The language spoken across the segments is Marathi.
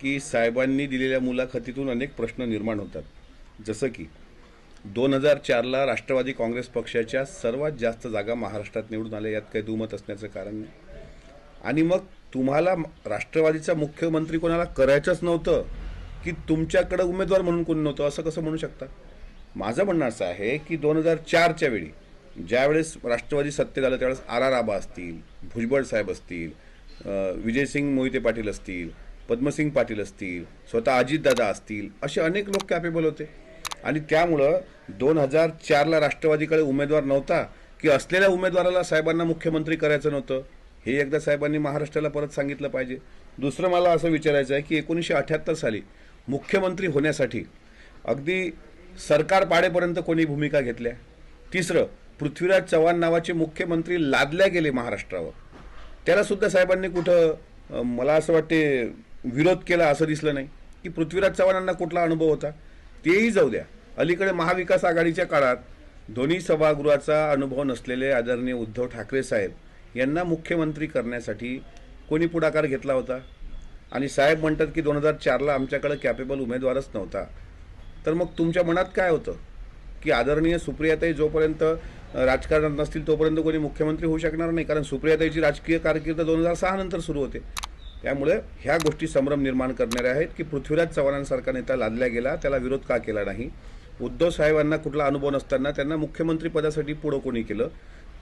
की साहेबांनी दिलेल्या मुलाखतीतून अनेक प्रश्न निर्माण होतात. जसं की दोन हजार चारला राष्ट्रवादी काँग्रेस पक्षाच्या सर्वात जास्त जागा महाराष्ट्रात निवडून आल्या यात काही दुमत असण्याचं कारण नाही. आणि मग तुम्हाला राष्ट्रवादीचा मुख्यमंत्री कोणाला करायचंच नव्हतं की तुमच्याकडे उमेदवार म्हणून कोणी नव्हतं असं कसं म्हणू शकता? माझं म्हणणं असं आहे की दोन हजार चारच्या वेळी ज्यावेळेस राष्ट्रवादी सत्तेत आलं त्यावेळेस आर आर आबा असतील भुजबळ साहेब असतील विजयसिंग मोहिते पाटील असतील पद्मसिंग पाटील असतील स्वतः अजितदादा असतील असे अनेक लोक कॅपेबल होते. आणि त्यामुळं दोन हजार चारला राष्ट्रवादीकडे उमेदवार नव्हता की असलेल्या उमेदवाराला साहेबांना मुख्यमंत्री करायचं नव्हतं हे एकदा साहेबांनी महाराष्ट्राला परत सांगितलं पाहिजे. दुसरं मला असं विचारायचं आहे की एकोणीसशे अठ्याहत्तर साली मुख्यमंत्री होण्यासाठी अगदी सरकार पाडेपर्यंत कोणी भूमिका घेतल्या? तिसरं पृथ्वीराज चव्हाण नावाचे मुख्यमंत्री लादल्या गेले महाराष्ट्रावर. त्यालासुद्धा साहेबांनी कुठं मला असं वाटते विरोध केला असं दिसलं नाही की पृथ्वीराज चव्हाणांना कुठला अनुभव होता तेही जाऊ द्या. अलीकडे महाविकास आघाडीच्या काळात दोन्ही सभागृहाचा अनुभव नसलेले आदरणीय उद्धव ठाकरे साहेब यांना मुख्यमंत्री करण्यासाठी कोणी पुढाकार घेतला होता? आणि साहेब म्हणतात की दोन हजार चारला आमच्याकडे कॅपेबल उमेदवारच नव्हता. तर मग तुमच्या मनात काय होतं? की आदरणीय सुप्रियाताई जोपर्यंत राजकारणात नसतील तोपर्यंत कोणी मुख्यमंत्री होऊ शकणार नाही कारण सुप्रियाताईची राजकीय कारकीर्द दोन हजार सहा नंतर सुरू होते. त्यामुळे ह्या गोष्टी संभ्रम निर्माण करणाऱ्या आहेत की पृथ्वीराज चव्हाणांसारखा नेता लादला गेला त्याला विरोध का केला नाही? उद्धव साहेबांना कुठला अनुभव नसताना त्यांना मुख्यमंत्री पदासाठी पुढं कोणी केलं?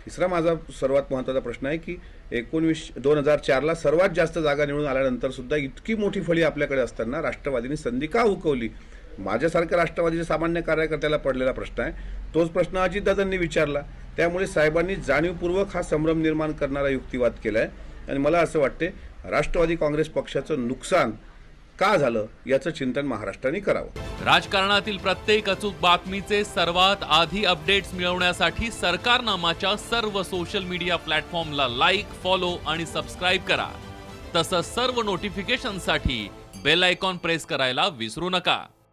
तिसरा माझा सर्वात महत्त्वाचा प्रश्न आहे की एकोणवीस दोन हजार चारला सर्वात जास्त जागा निवडून आल्यानंतर सुद्धा इतकी मोठी फळी आपल्याकडे असताना राष्ट्रवादीने संधी का हुकवली माझ्यासारख्या राष्ट्रवादीच्या सामान्य कार्यकर्त्याला पडलेला प्रश्न आहे. तोच प्रश्न अजितदादांनी विचारला. त्यामुळे साहेबांनी जाणीवपूर्वक हा संभ्रम निर्माण करणारा युक्तिवाद केला आहे आणि मला असं वाटते राष्ट्रवादी काँग्रेस पक्षाचं नुकसान का झालं याचं चिंतन महाराष्ट्राने करावं. राजकारणातील प्रत्येक अचूक बातमीचे सर्वात आधी अपडेट्स मिळवण्यासाठी सरकारनामाच्या सर्व सोशल मीडिया प्लॅटफॉर्मला लाईक फॉलो आणि सबस्क्राईब करा. तसंच सर्व नोटिफिकेशनसाठी बेल आयकॉन प्रेस करायला विसरू नका.